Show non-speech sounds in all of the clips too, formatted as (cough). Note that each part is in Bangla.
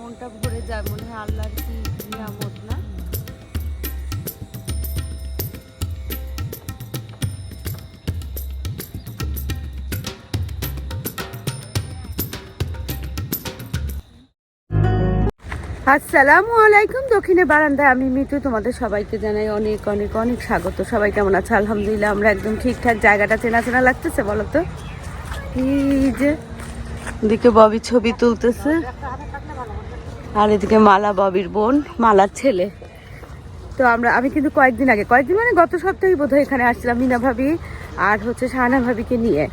মনটা ভরে যায়, মনে হয় আল্লাহর কি নিয়ামত না? আসসালামু আলাইকুম, দক্ষিণে বারান্দায় আমি মিতু, তোমাদের সবাইকে জানাই অনেক অনেক অনেক স্বাগত। সবাই কেমন আছে? আলহামদুলিল্লাহ, আমরা একদম ঠিকঠাক। জায়গাটা চেনা চেনা লাগতেছে বলো তো? এই যে, এদিকে ববি ছবি তুলতেছে। আর এদিকে মালা ববির বোন, মালার ছেলে। তো আমরা, আমি কিন্তু কয়েকদিন আগে, কয়েকদিন মানে গত সপ্তাহে বোধহয় এখানে আসছিলাম মিনা ভাবি আর হচ্ছে শাহানা ভাবিকে নিয়ে।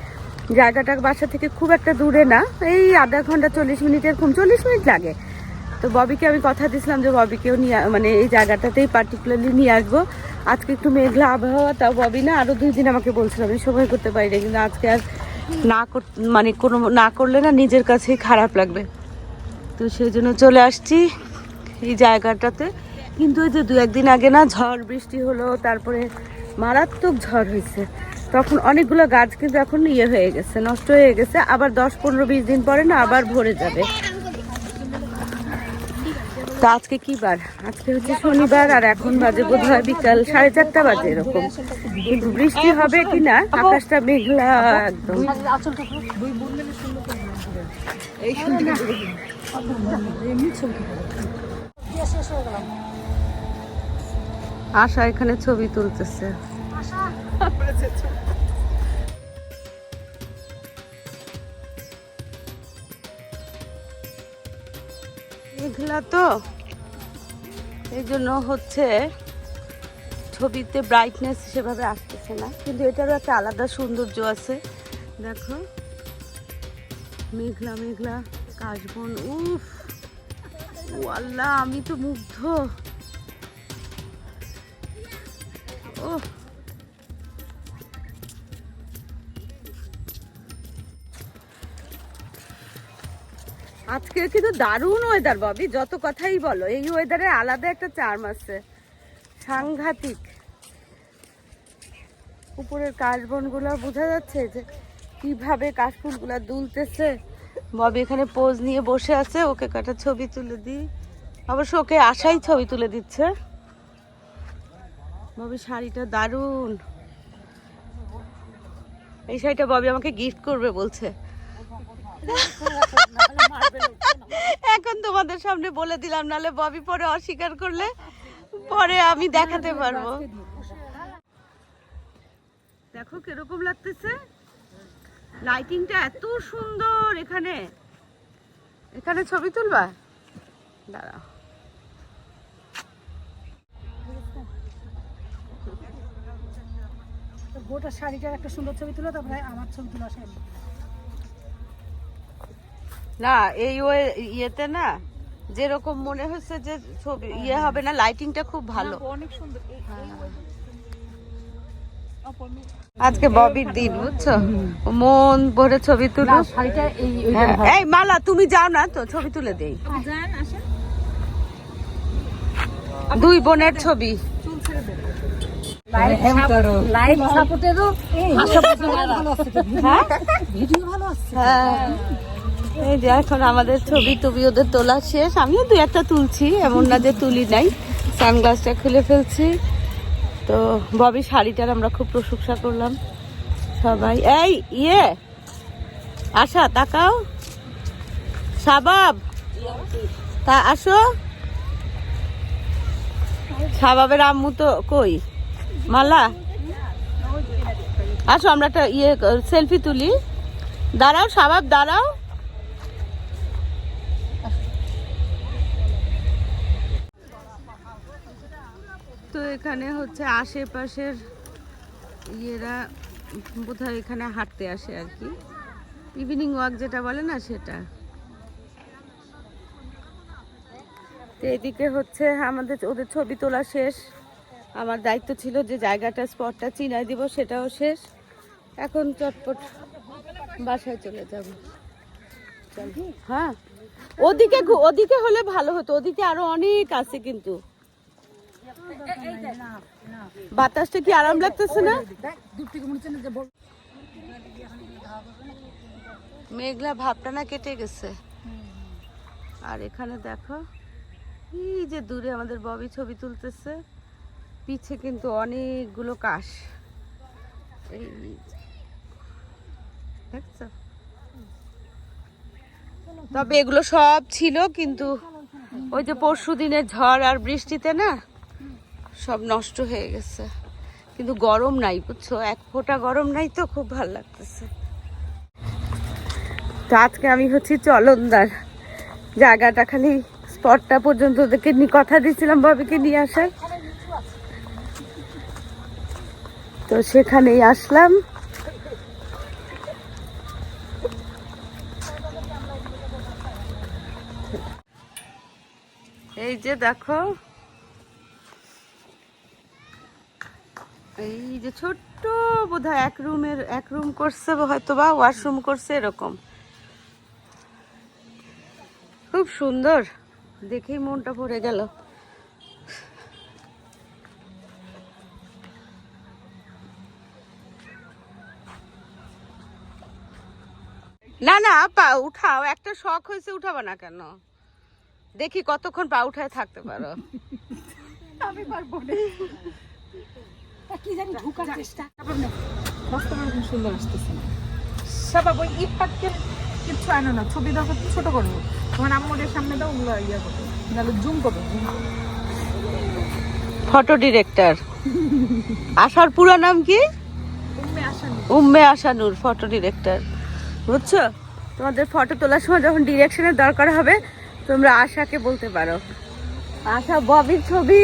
জায়গাটা বাসা থেকে খুব একটা দূরে না, এই আধা ঘণ্টা চল্লিশ মিনিটের কম চল্লিশ মিনিট লাগে। তো ববিকে আমি কথা দিয়েছিলাম যে ববিকেও নিয়ে মানে এই জায়গাটাতেই পার্টিকুলারলি নিয়ে আসব। আজকে একটু মেঘলা আবহাওয়া, তাও ববি না আরও দুই দিন আমাকে বলছিল, আমি সময় করতে পারি না কিন্তু আজকে আর না মানে কোনো, না করলে না নিজের কাছেই খারাপ লাগবে। তো সেই জন্য চলে আসছি এই জায়গাটাতে। কিন্তু ওই যে দু একদিন আগে না ঝড় বৃষ্টি হলো, তারপরে মারাত্মক ঝড় হয়েছে। তখন অনেকগুলো গাছ কিন্তু এখন ইয়ে হয়ে গেছে, নষ্ট হয়ে গেছে। আবার দশ পনেরো, বিশ দিন পরে না আবার ভরে যাবে। তা আজকে কি বার? আজকে হচ্ছে শনিবার আর এখন বাজে বোধ হয় বিকাল সাড়ে চারটা বাজে এরকম। কিন্তু বৃষ্টি হবে কিনা আকাশটা মেঘলা একদম। আশা এখানে ছবি তুলতেছে। মেঘলা তো এই জন্য হচ্ছে ছবিতে ব্রাইটনেস সেভাবে আসতেছে না। কিন্তু এটারও একটা আলাদা সৌন্দর্য আছে। দেখো। মেঘলা মেঘলা, কাশবন, উফ! ও আল্লাহ আমি তো মুগ্ধ। ও আজকে কিন্তু দারুণ ওয়েদার ববি। যত কথাই বলো, এই ওয়েদারে আলাদা একটা চার্ম আছে। সাংঘাতিক। উপরের কাশবনগুলো বোঝা যাচ্ছে যে কীভাবে কাশফুলগুলো দুলতেছে। ববি এখানে পোজ নিয়ে বসে আছে, ওকে কাটা ছবি তুলে দিই। অবশ্য ওকে আশাই ছবি তুলে দিচ্ছে। ববি, শাড়িটা দারুণ। এই শাড়িটা ববি আমাকে গিফট করবে, বলছে। এখন তোমাদের সামনে বলে দিলাম, নালে ববি পরে অস্বীকার করলে পরে আমি দেখাতে পারব। দেখো কীরকম লাগতেছে। লাইটিংটা এত সুন্দর এখানে। এখানে ছবি তুলবা? দাঁড়াও। গোটা শাড়িটার একটা সুন্দর ছবি তুলো, তারপরে আমার ছবি তুলো আসে না এই ওয়ে ইয়েতে না যেরকম মনে হচ্ছে যে ছবি ইয়ে হবে না লাইটিংটা খুব ভালো। অনেক সুন্দর। আজকে ববির দিন বুঝছ? মন ভরে ছবি তুলো এই হ্যাঁ, মালা তুমি যাও না তো ছবি তুলে দেই। দুই বোনের ছবি। লাইভ সাপোর্টেরও ভিডিও ভালো আছে হ্যাঁ। এই যে এখন আমাদের ছবি টবি ওদের তোলা শেষ। আমিও দু একটা তুলছি, এমন না যে তুলি নাই। সানগ্লাসটা খুলে ফেলছি। তো ববি শাড়িটার আমরা খুব প্রশংসা করলাম সবাই। এই ইয়ে! আশা, তাকাও। সাবাব তা, আসো। সাবাবের আম্মু তো কই? মালা? আসো, আমরা একটা ইয়ে সেলফি তুলি। দাঁড়াও সাবাব দাঁড়াও। তো এখানে হচ্ছে আশেপাশের ইয়েরা বোধহয় এখানে হাঁটতে আসে আর কি। ইভিনিং ওয়াক যেটা বলে না সেটা। তো এদিকে হচ্ছে আমাদের ওদের ছবি তোলা শেষ। আমার দায়িত্ব ছিল যে জায়গাটা স্পটটা চিনাই দিব, সেটাও শেষ। এখন চটপট বাসায় চলে যাব। হ্যাঁ। ওদিকে ওদিকে হলে ভালো হতো। ওদিকে আরও অনেক আছে কিন্তু। বাতাসটা কি আরাম লাগতেছে না? মেঘলা ভাবটা না কেটে গেছে। আর এখানে দেখো, এই যে দূরে আমাদের ববি ছবি তুলতেছে, পিছে কিন্তু অনেকগুলো কাশ। এই তবে এগুলো সব ছিল, কিন্তু ওই যে পরশু দিনের ঝড় আর বৃষ্টিতে না সব নষ্ট হয়ে গেছে। কিন্তু গরম নাই, বুঝছ? এক ফোঁটা গরম নাই তো খুব ভালো লাগতেছে। তো আজকে আমি হচ্ছি চলনদার। জায়গাটা খালি স্পটটা পর্যন্ত ওদেরকে কথা দিয়েছিলাম ভাবিকে নিয়ে আসার। তো সেখানেই আসলাম। এই যে দেখো এই যে ছোট্ট বোধহয় এক রুমের, এক রুম করছে হয়তো বা ওয়াশরুম করছে এরকম। খুব সুন্দর। দেখেই মনটা ভরে গেল। না না পা উঠাও। একটা শখ হয়েছে, উঠাবো না কেন? দেখি কতক্ষণ পা উঠায় থাকতে পারো। আমি পারব কি জানি ঢুকার চেষ্টা। বাস্তবে খুব সুন্দর আসতেছে ওই কিচ্ছু আনো না ছবি দরকার তো ছোট করব। তোমার আম্মুদের সামনে দাও ওগুলো ইয়ে করব। নাহলে জুম করব। ফটো ডিরেক্টর আশার পুরো নাম কি? উম্মে আশানুর। ফটো ডিরেক্টর বুঝছ? তোমাদের ফটো তোলার সময় যখন ডিরেকশনের দরকার হবে তোমরা আশাকে বলতে পারো। আশা ববির ছবি।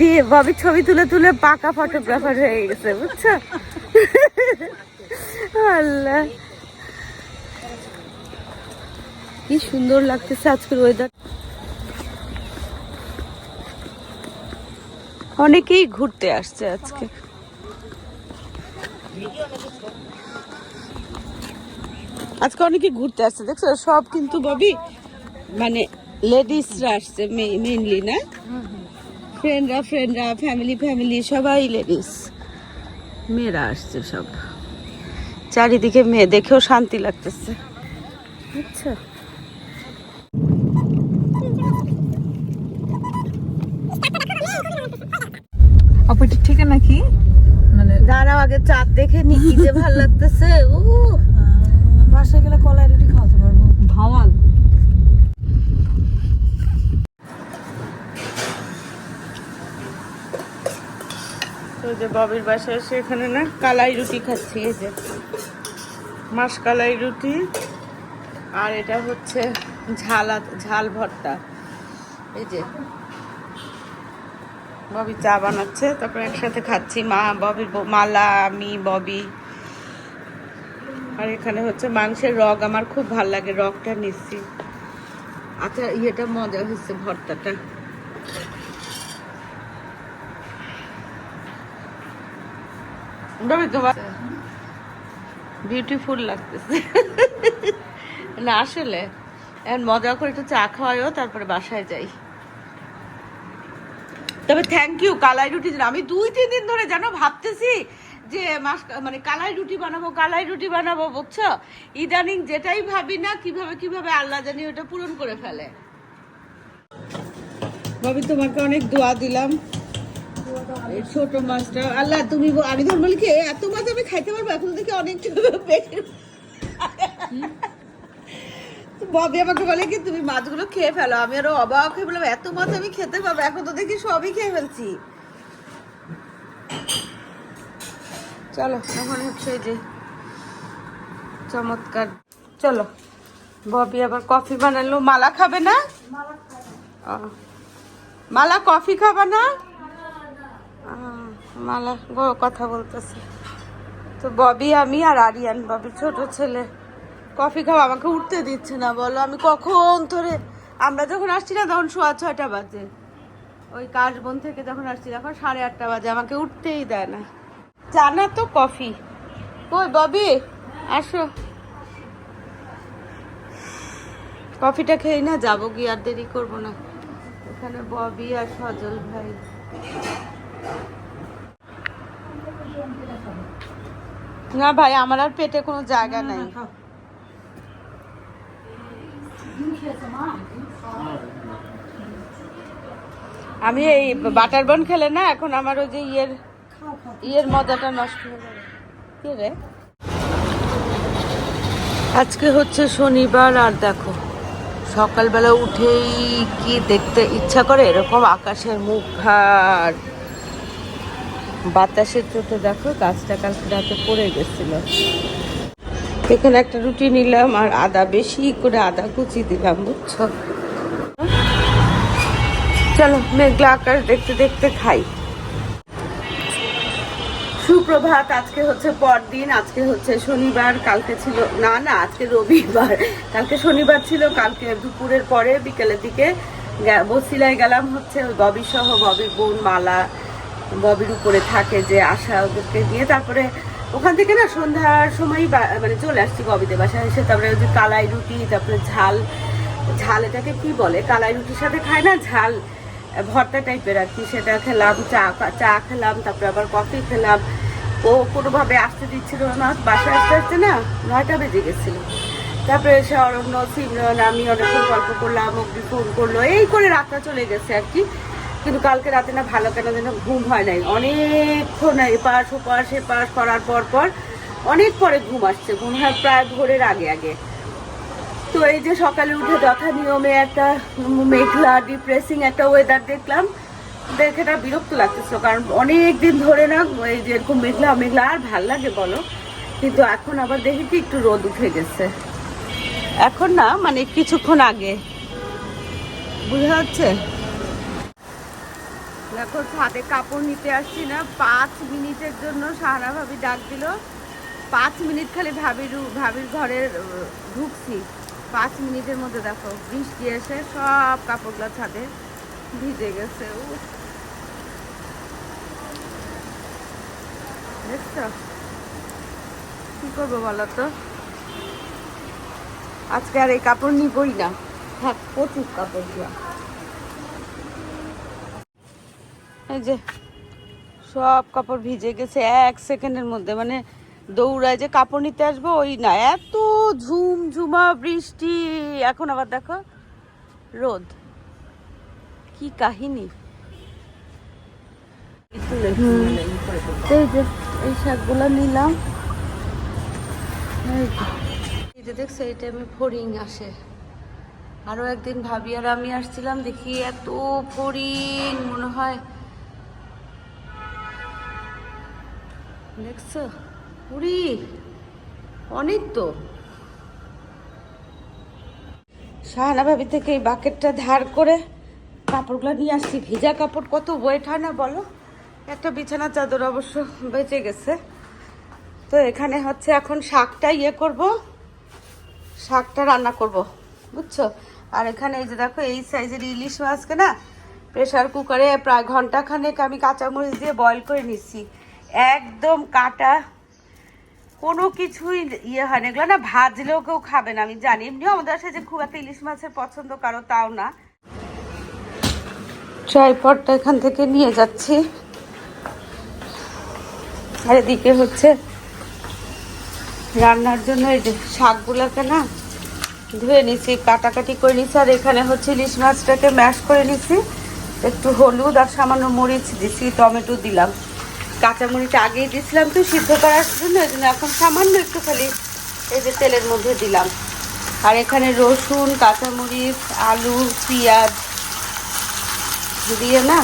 দিয়ে ববির ছবি তুলে তুলে পাকা ফটোগ্রাফার হয়ে গেছে, বুঝছ? আল্লাহ। কি সুন্দর লাগতেছে আজকের ওয়েদার অনেকেই ঘুরতে আসছে আজকে। আজকে অনেকে ঘুরতে আসছে, দেখছ? সব কিন্তু ববি মানে লেডিসরা আসছে মেইনলি না? ফ্রেন্ডরা ফ্রেন্ডরা ফ্যামিলি ফ্যামিলি সবাই লেডিস মেয়েরা আসছে সব। চারিদিকে মেয়ে দেখেও শান্তি লাগতেছে। আচ্ছা। অপরটির ঠিকানা কি মানে দাঁড়াও আগে চাঁদ দেখে নি কি যে ভালো লাগতেছে। (laughs) উ বাসায় গেলে কলাই রুটি খাওয়াতে পারব। ভাওয়াল। তো যে ববির বাসায় এসে এখানে না কালাই রুটি খাচ্ছি, এই যে মাস কালাই রুটি। আর এটা হচ্ছে ঝালা ঝাল ভর্তা। এই যে ববি চা বানাচ্ছে, তারপর একসাথে খাচ্ছি মা, ববির মালা, আমি, ববি। আর এখানে হচ্ছে মাংসের রগ, আমার খুব ভালো লাগে রগটা নিচ্ছি। আচ্ছা ইয়েটা মজা হচ্ছে ভর্তাটা। বিউটিফুল লাগতেছে। না, আসলে। এখন মজা করে একটু চা খাওয়াইও তারপরে বাসায় যাই। তবে থ্যাংক ইউ কালাই রুটি আমি দুই, তিন দিন ধরে জানো ভাবতেছি যে মাস মানে কালাই রুটি বানাবো, কালাই রুটি বানাবো, বুঝছ? ইদানিং যেটাই ভাবি না, কীভাবে কীভাবে আল্লাহ জানি ওটা পূরণ করে ফেলে। ভাবি, তোমাকে অনেক দোয়া দিলাম। ছোট মাছটা। আল্লাহ তুমি আমি ধর বলি কি এত মাছ আমি খাইতে পারব? এখন দেখি অনেকটা বেশি ববি আমাকে বলে কি তুমি মাছগুলো খেয়ে ফেলো। আমি আরও অবাক হয়ে বললাম এত মাছ আমি খেতে পারব? এখন তো দেখি সবই খেয়ে ফেলছি। চলো এখন হচ্ছে যে চমৎকার। চলো ববি আবার কফি বানালো। মালা খাবে না। মালা কফি খাবে না? মালা কথা বলতেছে। তো ববি আমি আর আরিয়ান ববির ছোট ছেলে। কফি খাওয়া আমাকে উঠতে দিচ্ছে না, বলো। আমি কখন ধরে, আমরা যখন আসছি না তখন সোয়া ছয়টা বাজে। ওই কাশবন থেকে যখন আসছি, তখন সাড়ে আটটা বাজে, আমাকে উঠতেই দেয় না। জানা তো কফি। কই ববি? আসো। কফিটা খেয়ে না, যাব কি আর দেরি করব না। এখানে ববি আর সজল ভাই। না ভাই আমার আর পেটে কোনো জায়গা নাই। আমি এই বাটার বন খেলে না এখন আমার ওই যে ইয়ের ইয়ের মজাটা নষ্ট হয়ে যাবে। কে রে? আজকে হচ্ছে শনিবার আর দেখো সকালবেলা উঠেই কি দেখতে ইচ্ছা করে এরকম আকাশের মুখ ভার বাতাসের চোটে দেখো, গাছটা কালকে রাতে পড়ে গেছিল। এখানে একটা রুটি নিলাম আর আদা, বেশি করে আদা কুচি দিলাম, বুঝছ? চলো, মেঘলা আকাশ দেখতে দেখতে খাই। সুপ্রভাত, আজকে হচ্ছে পরদিন, আজকে হচ্ছে শনিবার, কালকে ছিল না না, আজকে রবিবার। কালকে শনিবার ছিল, কালকে দুপুরের পরে বিকেলের দিকে বসিলায় গেলাম হচ্ছে ওই ববি সহ ববির বোন, মালা ববির উপরে থাকে যে আশা ওদেরকে নিয়ে তারপরে ওখান থেকে না সন্ধ্যার সময় মানে চলে আসছি ববিদের বাসায় এসে তারপরে ওই যে কালাই রুটি, তারপরে ঝাল ঝাল এটাকে কি বলে? কালাই রুটির সাথে খায় না? ঝাল, ভর্তা টাইপের আর কি। সেটা খেলাম, চা চা খেলাম, তারপরে আবার কফি খেলাম। ও কোনোভাবে আসতে দিচ্ছিল না। বাসায় আসতে আসতে না নয়টা বেজে গেছিল। তারপরে এসে অরণ্য, সিমরন, আমি অনেকক্ষণ গল্প করলাম অব্দি ফোন করল। এই করে রাতটা চলে গেছে আর কি। কিন্তু কালকে রাতে না ভালো কেন যেন ঘুম হয় নাই। অনেকক্ষণ এপাশ ওপাশ এপাশ করার পর পর অনেক পরে ঘুম আসছে। ঘুম হয় প্রায় ভোরের আগে আগে। তো এই যে সকালে উঠে যথা নিয়মে একটা মেঘলা ডিপ্রেসিং একটা ওয়েদার দেখলাম, দেখে না বিরক্ত লাগতেছিল। কারণ অনেক দিন ধরে না এই যে এরকম মেঘলা মেঘলা আর ভালো লাগে বলো। কিন্তু এখন আবার দেখি কি একটু রোদ উঠে গেছে। এখন না মানে কিছুক্ষণ আগে, বুঝা যাচ্ছে? দেখো, ছাদে কাপড় নিতে আসছি না। পাঁচ মিনিটের জন্য সাহারা ভাবি ডাক দিল। পাঁচ মিনিট খালি ভাবির ভাবির ঘরে ঢুকছি। পাঁচ মিনিটের মধ্যে দেখো, বৃষ্টি এসে সব কাপড়গুলো ছাদে ভিজে গেছে। দেখছ? কি করব বলো তো? আজকে আর এই কাপড় নিবই না। থাক, প্রচুর কাপড় দিয়া এই যে সব কাপড় ভিজে গেছে এক সেকেন্ডের মধ্যে মানে দৌড়ায় যে কাপড় নিতে আসব ওই না, এত ঝুমঝুমা বৃষ্টি। এখন আবার দেখো, রোদ। কি কাহিনী। এই যে, এই শাকগুলো নিলাম। এই যে। দেখছ, এই টাইমে ফড়িং আসে। আরও একদিন ভাবি আর আমি আসছিলাম, দেখি এত ফড়িং, মনে হয় দেখছ উড়ি অনেক তো শাহানা ভাবি থেকে এই বাকেটটা ধার করে কাপড়গুলো নিয়ে আসছি। ভেজা কাপড় কত ওয়েট হয় না বলো? একটা বিছানা চাদর অবশ্য বেঁচে গেছে। তো এখানে হচ্ছে এখন শাকটা ইয়ে করব, শাকটা রান্না করব, বুঝছ? আর এখানে এই যে দেখো, এই সাইজের ইলিশ মাছকে না প্রেশার কুকারে প্রায় ঘণ্টা খানেক আমি কাঁচামরিচ দিয়ে বয়ল করে নিচ্ছি। একদম কাটা, কোনো কিছুই ইয়ে হয় না এগুলো না ভাজলেও কেউ খাবে না, আমি জানি। এমনিও আমাদের বাসায় যে খুব একটা ইলিশ মাছের পছন্দ, কারও তাও না। ট্রাইপডটা এখান থেকে নিয়ে যাচ্ছি। আর এদিকে হচ্ছে রান্নার জন্য এই যে শাকগুলোকে না ধুয়ে নিছি, কাটাকাটি করে নিছি, আর এখানে হচ্ছে ইলিশ মাছটাকে ম্যাশ করে নিছি। একটু হলুদ আর সামান্য মরিচ দিছি, টমেটো দিলাম। কাঁচা মরিচ আগেই দিয়েছিলাম তো, সিদ্ধ করার জন্য ওই জন্য এখন সামান্য একটু খালি এই যে তেলের মধ্যে দিলাম। আর এখানে রসুন, কাঁচামরিচ, আলু, পেঁয়াজ দিয়ে না,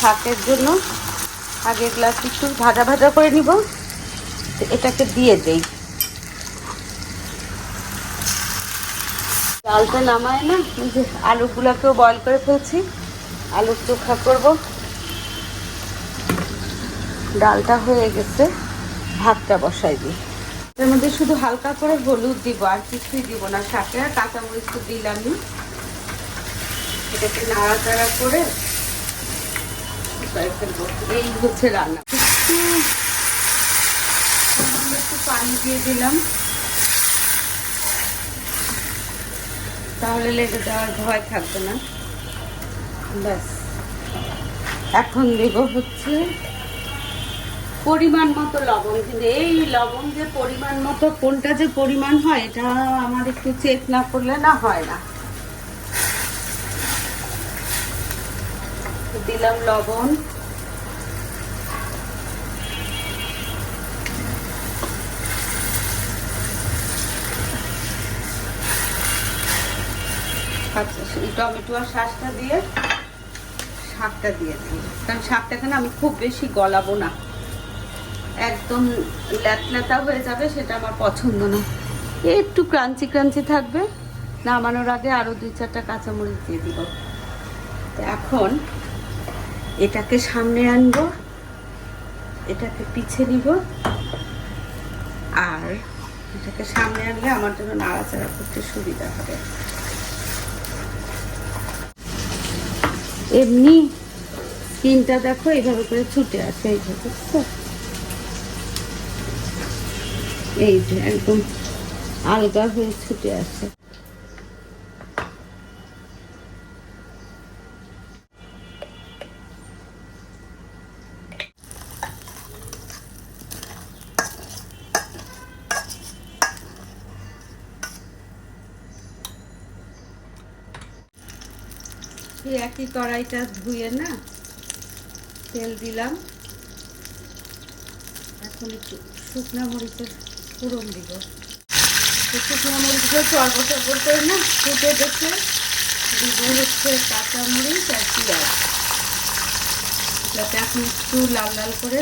শাকের জন্য আগে গ্লাস একটু ভাজা ভাজা করে নিব। এটাকে দিয়ে দেই। ডালটা নামায় না আলুগুলোকেও বয়ল করে ফেলছি। আলুর চোখা করব। ডালটা হয়ে গেছে, ভাতটা বসাই দিই। এর মধ্যে শুধু হালকা করে হলুদ দিব, আর কিছুই দিব না। শাকে আর কাঁচামরিচ তো দিলামই। এটাকে নাড়াচাড়া করে এই হচ্ছে রান্না। একটু পানি দিয়ে দিলাম। তাহলে লেগে যাওয়ার ভয় থাকবে না। ব্যাস। এখন দেব হচ্ছে পরিমাণ মতো লবণ। কিন্তু এই লবণ যে পরিমাণ মতো, কোনটা যে পরিমাণ হয়, এটা আমার একটু চেক না করলে না হয় না। দিলাম লবণ। আচ্ছা টমেটো আর শাকটা দিয়ে শাকটা দিয়ে দিই। কারণ শাকটাকে না আমি খুব বেশি গলাবো না। একদম ল্যাতল্যাতা হয়ে যাবে, সেটা আমার পছন্দ না। একটু ক্রাঞ্চি ক্রাঞ্চি থাকবে। নামানোর আগে আরও দুই চারটা কাঁচামরিচ দিয়ে দিব। এখন এটাকে সামনে আনব, এটাকে পিছে নিব, আর এটাকে সামনে আনলে আমার জন্য নাড়াচাড়া করতে সুবিধা হবে। এমনি স্কিনটা দেখো এইভাবে করে ছুটে আছে এইভাবে এই যে একদম আলগা হয়ে ছুটে আসে। এই একই কড়াইটা ধুয়ে না তেল দিলাম। এখন একটু শুকনা মরিচের ফোড়ন দিব। শুকনো মরিচগুলো চর্ব চর্ব করে না? ফুটে দেখে দিব হচ্ছে কাঁচা মরিচ আর পেঁয়াজ। যাতে এখন একটু লাল লাল করে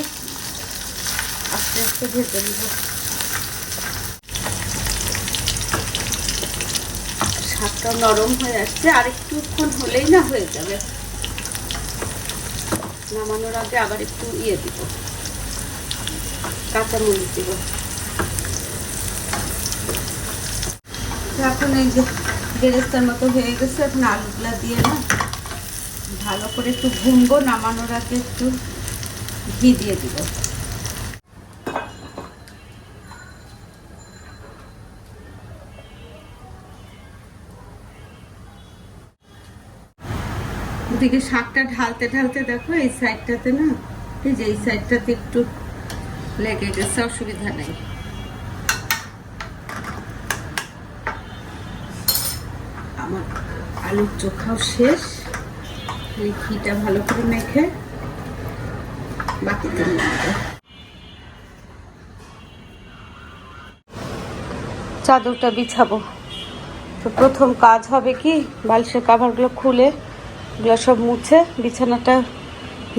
আস্তে আস্তে ভেজে দিব শাকটা নরম হয়ে আসছে, আর একটুক্ষণ হলেই না হয়ে যাবে। নামানোর আগে আবার একটু ইয়ে দিব। মরিচ দিব। এখন এই যে মতো হয়ে গেছে, এখন আলুগুলা দিয়ে না ভালো করে একটু ভুনবো, নামানোর আগে একটু ঘি দিয়ে দিব। ওদিকে শাকটা ঢালতে ঢালতে দেখো, এই সাইডটাতে না, এই যে এই সাইডটাতে একটু লেগে গেছে, অসুবিধা নেই। আমার আলুর চোখাও শেষ। ঘিটা ভালো করে মেখে নিয়ে চাদরটা বিছাবো। তো প্রথম কাজ হবে কি, বালিশের কাভারগুলো খুলে এগুলো সব মুছে বিছানাটা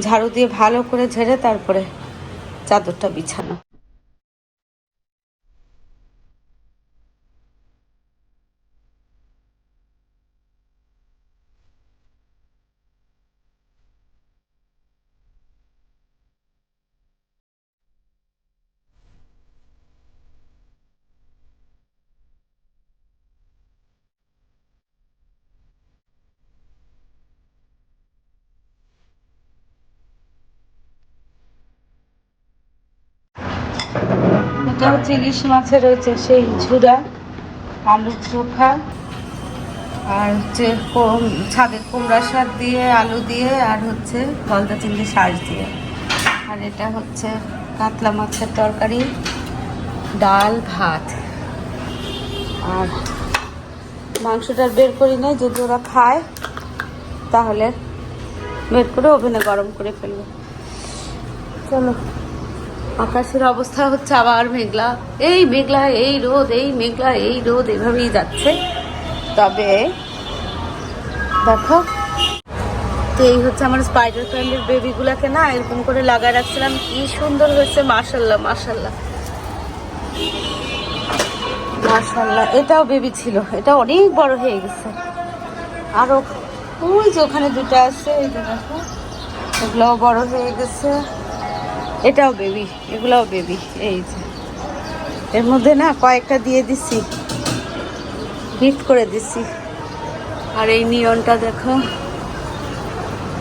ঝাড়ু দিয়ে ভালো করে ঝেড়ে তারপরে চাদরটা বিছানো। এটা ইলিশ মাছের রয়েছে, সেই ঝুড়া আলুর চোখা, আর হচ্ছে ছাদের কুমড়া শাক দিয়ে, আলু দিয়ে, আর হচ্ছে গলদা চিংড়ি শাঁস দিয়ে। আর এটা হচ্ছে কাতলা মাছের তরকারি, ডাল, ভাত। আর মাংসটা বের করি নাই, যদি ওরা খায়, তাহলে বের করে ওভেনে গরম করে ফেলব। চলো। আকাশের অবস্থা হচ্ছে আবার মেঘলা। এই মেঘলা, এই রোদ, এই মেঘলা, এই রোদ এভাবেই যাচ্ছে। তবে দেখো, তো এই হচ্ছে আমার স্পাইডার প্ল্যান্টের বেবিগুলোকে না এরকম করে লাগায় রাখছিলাম। কি সুন্দর হয়েছে মাশাল্লাহ মাশাল্লাহ মাশাল্লাহ এটাও বেবি ছিল, এটা অনেক বড় হয়ে গেছে। আরও, ওই যে ওখানে দুটো আছে যে দেখো, এগুলোও বড় হয়ে গেছে। এটাও বেবি এগুলাও বেবি এই যে। এর মধ্যে না কয়েকটা দিয়ে দিছি গিফট করে দিছি। আর এই নিয়নটা দেখো,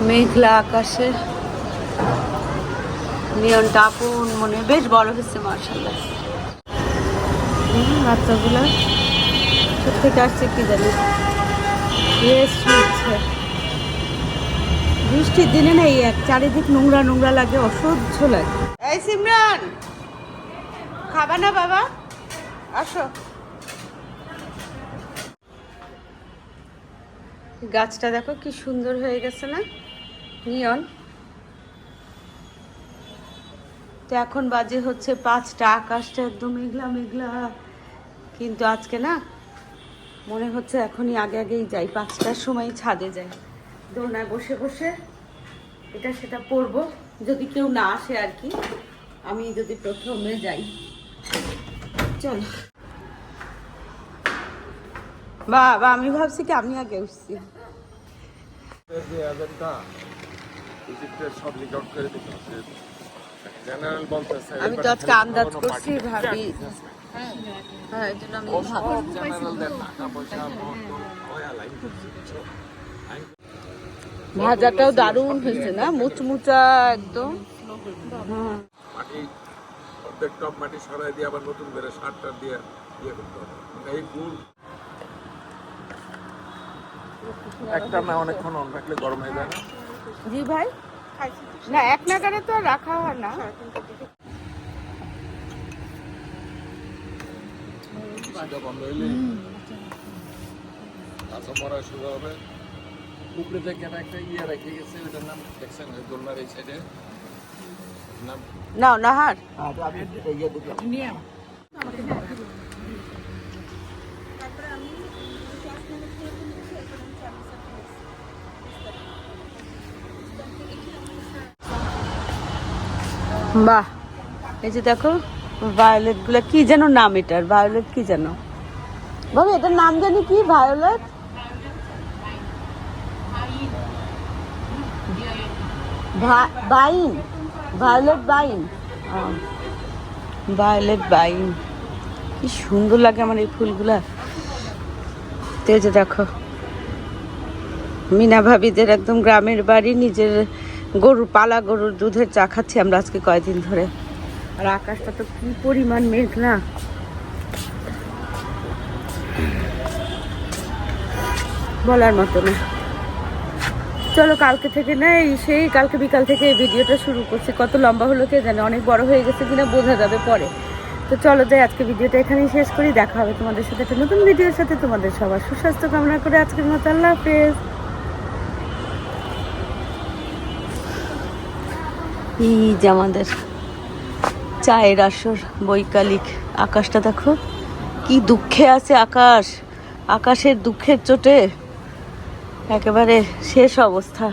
মেঘলা আকাশে। নিয়নটা আপন মনে, বেশ বড় হচ্ছে মার্শাল্লাহ বাচ্চাগুলো থেকে আসছে কি জানি। বৃষ্টির দিনে না এই এক চারিদিক নোংরা নোংরা লাগে, অসহ্য লাগে। এই সিমরান, খাবা না বাবা? আসো। গাছটা দেখো কি সুন্দর হয়ে গেছে না? নিয়ন। তো এখন বাজে হচ্ছে পাঁচটা, আকাশটা একদম মেঘলা মেঘলা। কিন্তু আজকে না, মনে হচ্ছে এখনই আগে আগেই যাই, পাঁচটার সময় ছাদে যাই। দোলনায় বসে বসে এটা সেটা পরবো। যদি কেউ না আসে আর কি আমি যদি প্রথমে যাই। চলো। বাবা আমি ভাবছি কি আমি আগে উঠছি। আমি তো আজকে আন্দাজ করছি ভাবি। হ্যাঁ এই জন্য আমি ভাজাটাও দারুণ হয়েছে না? মুচমুচা একদম। হ্যাঁ। মাটি অর্ধেক টপ মাটি সরাই দিয়ে আবার নতুন করে সার টার দিয়ে ইয়ে করতে হবে এই ফুল একটা না অনেকক্ষণ অন রাখলে গরম হয়ে যায় না? জি ভাই। না এক নাগারে তো আর রাখা হয় না। সেটা বন্ধ হইলে কাঁচা মরা শুরু হবে উপরে থেকে একটা ইয়ে রেখে গেছে ওটার নাম দেখছেন? দোলনার এই সাইডে নাম? নাও নাহার। আমি ইয়ে বাহ এই যে দেখো ভায়োলেটগুলা কি যেন নাম এটার ভায়োলেট কি যেন? বাবু এটার নাম জানি কি violet vine violet vine violet vine কি সুন্দর লাগে আমার এই ফুলগুলা। তো এই যে দেখো। মিনা ভাবিদের একদম গ্রামের বাড়ি, নিজের গরু পালা, গরুর দুধের চা খাচ্ছি আমরা আজকে কয়দিন ধরে। আর আকাশটা তো কি পরিমাণ মেঘ না বলার মতো না। চলো কালকে থেকে না, এই সেই কালকে বিকাল থেকে এই ভিডিওটা শুরু করছি। কত লম্বা হলো কে জানে, অনেক বড় হয়ে গেছে কিনা বোঝা যাবে পরে। তো চলো যাই, আজকে ভিডিওটা এখানেই শেষ করি। দেখা হবে তোমাদের সাথে একটা নতুন ভিডিওর সাথে। তোমাদের সবার সুস্বাস্থ্য কামনা করে আজকের মতো আল্লাহ হাফেজ। যে আমাদের চায়ের আসর, বৈকালিক আকাশটা দেখো, কি দুঃখে আছে আকাশ। আকাশের দুঃখের চোটে একেবারে শেষ অবস্থা।